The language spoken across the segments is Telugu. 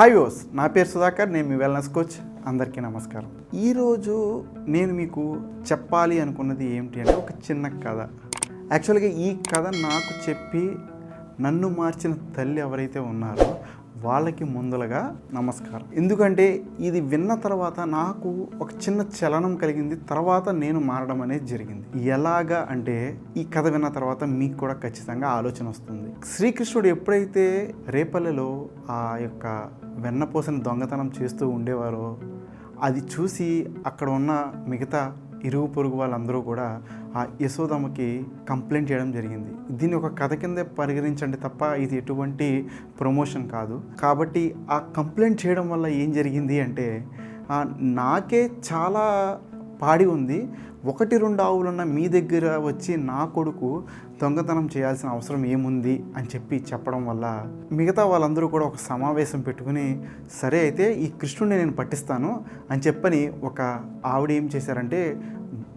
హాయ్ ఓస్ నా పేరు సుధాకర్ నేను మీ వెల్నెస్ కోచ్ అందరికీ నమస్కారం. ఈరోజు నేను మీకు చెప్పాలి అనుకున్నది ఏమిటి అంటే ఒక చిన్న కథ. యాక్చువల్గా ఈ కథ నాకు చెప్పి నన్ను మార్చిన తల్లి ఎవరైతే ఉన్నారో వాళ్ళకి ముందలుగా నమస్కారం. ఎందుకంటే ఇది విన్న తర్వాత నాకు ఒక చిన్న చలనం కలిగింది తర్వాత నేను మారడం అనేది జరిగింది. ఎలాగా అంటే ఈ కథ విన్న తర్వాత మీకు కూడా ఖచ్చితంగా ఆలోచన వస్తుంది. శ్రీకృష్ణుడు ఎప్పుడైతే రేపల్లెలో ఆ యొక్క వెన్నపోసిన దొంగతనం చేస్తూ ఉండేవారో అది చూసి అక్కడ ఉన్న మిగతా ఇరుగు పొరుగు వాళ్ళందరూ కూడా ఆ యశోదమ్మకి కంప్లైంట్ చేయడం జరిగింది. దీన్ని ఒక కథ కిందే పరిగణించండి తప్ప ఇది ఎటువంటి ప్రమోషన్ కాదు. కాబట్టి ఆ కంప్లైంట్ చేయడం వల్ల ఏం జరిగింది అంటే నాకే చాలా పాడి ఉంది. ఒకటి రెండు ఆవులున్న మీ దగ్గర వచ్చి నా కొడుకు దొంగతనం చేయాల్సిన అవసరం ఏముంది? అని చెప్పి చెప్పడం వల్ల మిగతా వాళ్ళందరూ కూడా ఒక సమావేశం పెట్టుకుని సరే అయితే ఈ కృష్ణుడిని నేను పట్టిస్తాను అని చెప్పని ఒక ఆవిడ ఏం చేశారంటే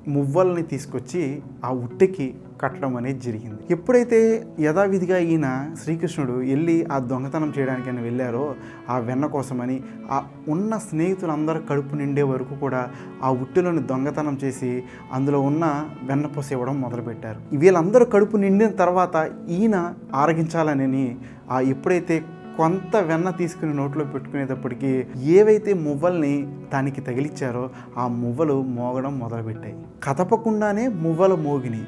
మువ్వల్ని తీసుకొచ్చి ఆ ఉట్టెకి కట్టడం అనేది జరిగింది. ఎప్పుడైతే యథావిధిగా ఈయన శ్రీకృష్ణుడు వెళ్ళి ఆ దొంగతనం చేయడానికి ఆయన వెళ్ళారో ఆ వెన్న కోసమని ఆ ఉన్న స్నేహితులందరూ కడుపు నిండే వరకు కూడా ఆ ఉట్టులను దొంగతనం చేసి అందులో ఉన్న వెన్నపూస ఇవ్వడం మొదలుపెట్టారు. వీళ్ళందరూ కడుపు నిండిన తర్వాత ఈయన ఆరగించాలని ఆ ఎప్పుడైతే కొంత వెన్న తీసుకుని నోట్లో పెట్టుకునేటప్పటికి ఏవైతే మువ్వల్ని దానికి తగిలిచ్చారో ఆ మువ్వలు మోగడం మొదలుపెట్టాయి. కదపకుండానే మువ్వలు మోగినాయి.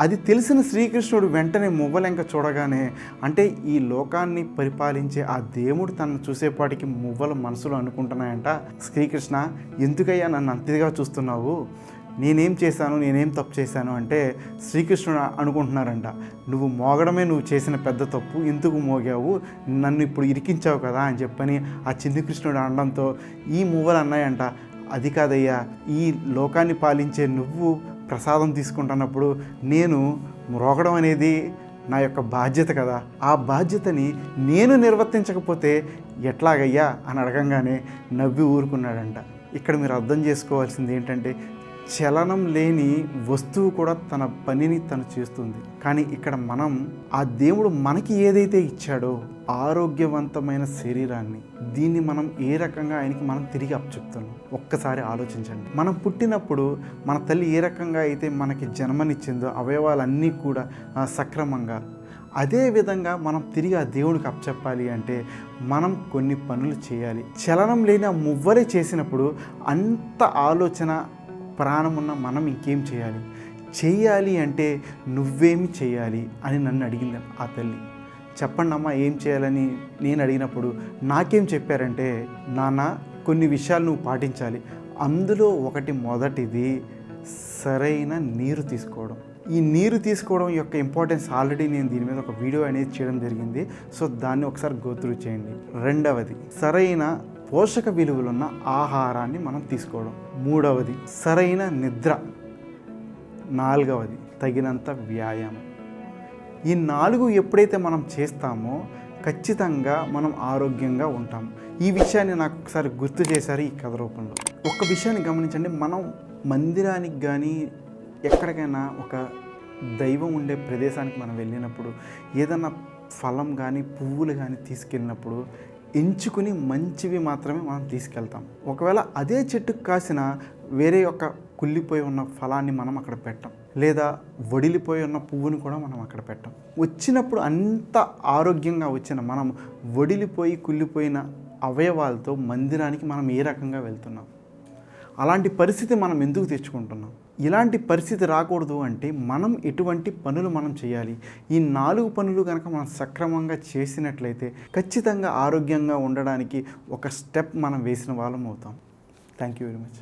అది తెలిసిన శ్రీకృష్ణుడు వెంటనే మువ్వలెంక చూడగానే అంటే ఈ లోకాన్ని పరిపాలించే ఆ దేవుడు తనను చూసేపాటికి మువ్వల మనసులో అనుకుంటున్నాయంట. శ్రీకృష్ణ ఎందుకయ్యా నన్ను అంతగా చూస్తున్నావు? నేనేం చేశాను నేనేం తప్పు చేశాను అంటే శ్రీకృష్ణుడు అనుకుంటున్నారంట నువ్వు మోగడమే నువ్వు చేసిన పెద్ద తప్పు ఎందుకు మోగావు? నన్ను ఇప్పుడు ఇరికించావు కదా అని చెప్పని ఆ చిన్ని కృష్ణుడు అనడంతో ఈ మువ్వలు అన్నాయంట అది కాదయ్యా ఈ లోకాన్ని పాలించే నువ్వు ప్రసాదం తీసుకుంటున్నప్పుడు నేను మ్రోగడం అనేది నా యొక్క బాధ్యత కదా ఆ బాధ్యతని నేను నిర్వర్తించకపోతే ఎట్లాగయ్యా? అని అడగంగానే నవ్వి ఊరుకున్నాడంట. ఇక్కడ మీరు అర్థం చేసుకోవాల్సింది ఏంటంటే చలనం లేని వస్తువు కూడా తన పనిని తను చేస్తుంది. కానీ ఇక్కడ మనం ఆ దేవుడు మనకి ఏదైతే ఇచ్చాడో ఆరోగ్యవంతమైన శరీరాన్ని దీన్ని మనం ఏ రకంగా ఆయనకి మనం తిరిగి అప్పచెప్తున్నాం? ఒక్కసారి ఆలోచించండి. మనం పుట్టినప్పుడు మన తల్లి ఏ రకంగా అయితే మనకి జన్మనిచ్చిందో అవయవాలన్నీ కూడా సక్రమంగా. అదే విధంగా మనం తిరిగి ఆ దేవుడికి అప్పచెప్పాలి అంటే మనం కొన్ని పనులు చేయాలి. చలనం లేని ఆ మువ్వరే చేసినప్పుడు అంత ఆలోచన ప్రాణం ఉన్న మనం ఇంకేం చేయాలి? చేయాలి అంటే నువ్వేమి చేయాలి అని నన్ను అడిగింది ఆ తల్లి. చెప్పండి అమ్మా ఏం చేయాలని నేను అడిగినప్పుడు నాకేం చెప్పారంటే నాన్న కొన్ని విషయాలు నువ్వు పాటించాలి. అందులో ఒకటి మొదటిది సరైన నీరు తీసుకోవడం. ఈ నీరు తీసుకోవడం యొక్క ఇంపార్టెన్స్ ఆల్రెడీ నేను దీని మీద ఒక వీడియో అనేది చేయడం జరిగింది. సో దాన్ని ఒకసారి గోత్రు చేయండి. రెండవది సరైన పోషక విలువలున్న ఆహారాన్ని మనం తీసుకోవడం. మూడవది సరైన నిద్ర. నాలుగవది తగినంత వ్యాయామం. ఈ నాలుగు ఎప్పుడైతే మనం చేస్తామో ఖచ్చితంగా మనం ఆరోగ్యంగా ఉంటాం. ఈ విషయాన్ని నాకు ఒకసారి గుర్తు చేశారు ఈ కథ రూపంలో. ఒక్క విషయాన్ని గమనించండి మనం మందిరానికి కానీ ఎక్కడికైనా ఒక దైవం ఉండే ప్రదేశానికి మనం వెళ్ళినప్పుడు ఏదైనా ఫలం కానీ పువ్వులు కానీ తీసుకెళ్ళినప్పుడు ఎంచుకుని మంచివి మాత్రమే మనం తీసుకెళ్తాం. ఒకవేళ అదే చెట్టుకు కాసిన వేరే యొక్క కుళ్ళిపోయి ఉన్న ఫలాన్ని మనం అక్కడ పెట్టం. లేదా వడిలిపోయి ఉన్న పువ్వును కూడా మనం అక్కడ పెట్టం. వచ్చినప్పుడు అంత ఆరోగ్యంగా వచ్చిన మనం వడిలిపోయి కుళ్ళిపోయిన అవయవాలతో మందిరానికి మనం ఏ రకంగా వెళ్తున్నాం? అలాంటి పరిస్థితి మనం ఎందుకు తెచ్చుకుంటున్నాం? ఇలాంటి పరిస్థితి రాకూడదు అంటే మనం ఎటువంటి పనులు మనం చేయాలి? ఈ నాలుగు పనులు కనుక మనం సక్రమంగా చేసినట్లయితే ఖచ్చితంగా ఆరోగ్యంగా ఉండడానికి ఒక స్టెప్ మనం వేసిన వాళ్ళం అవుతాం. Thank you very much